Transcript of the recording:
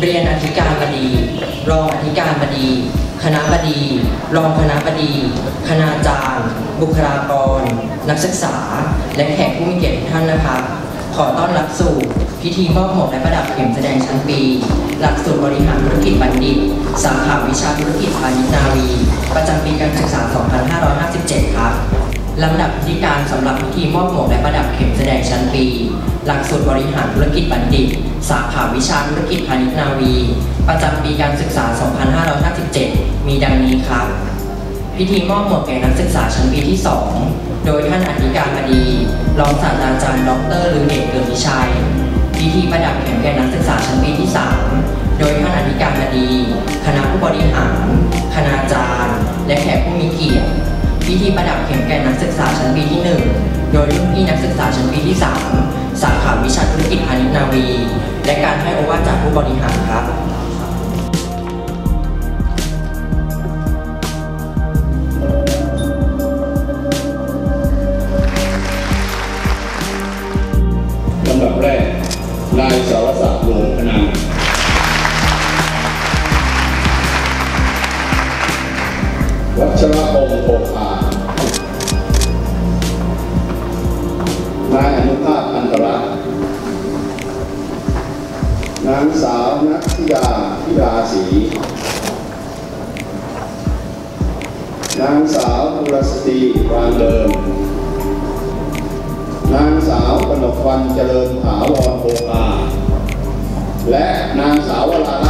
เรียนอธิการบดี รองอธิการบดี คณะบดี รองคณะบดี คณาจารย์ บุคลากร นักศึกษา และแขกผู้มีเกียรติทุกท่านนะครับขอต้อนรับสู่พิธีมอบหมวกและประดับเข็มแสดงชั้นปี หลักสูตรบริหารธุรกิจบัณฑิต สาขาวิชาธุรกิจพาณิชย์นาวี ประจำปีการศึกษา 2557 ครับ ลำดับพิธีการสำหรับพิธีมอบหมวกและประดับเข็มแสดงชั้นปี หลักสูตรบริหารธุรกิจบัณฑิต สาขาวิชาธุรกิจพาณิชย์นาวี ประจำปีการศึกษา 2557 มีดังนี้ครับ พิธีมอบหมวกแก่นักศึกษาชั้นปีที่ 2 โดยท่านอธิการบดี รองศาสตราจารย์ ดรลือเดชเกิดวิชัย พิธีประดับเข็มแก่นักศึกษาชั้นปีที่ 3โดยท่านอธิการบดี คณะผู้บริหาร คณาจารย์ และแขกผู้มีเกียรติ พิธีประดับเข็มแก่นักศึกษาชั้นปีที่ 1 โดยรุ่นพี่นักศึกษาชั้นปีที่ 3 สาขาวิชาธุรกิจพาณิชย์นาวี และการให้โอวาทจากผู้บริหารครับลำดับแรก นายสารศักดิ์หลวงพนัง นางสาวนัทธิดาธิดาศรีนางสาวกุลสตรีวานเดิม นางสาวกนกวันเจริญถาวรโภคาและนางสาววรารัตน์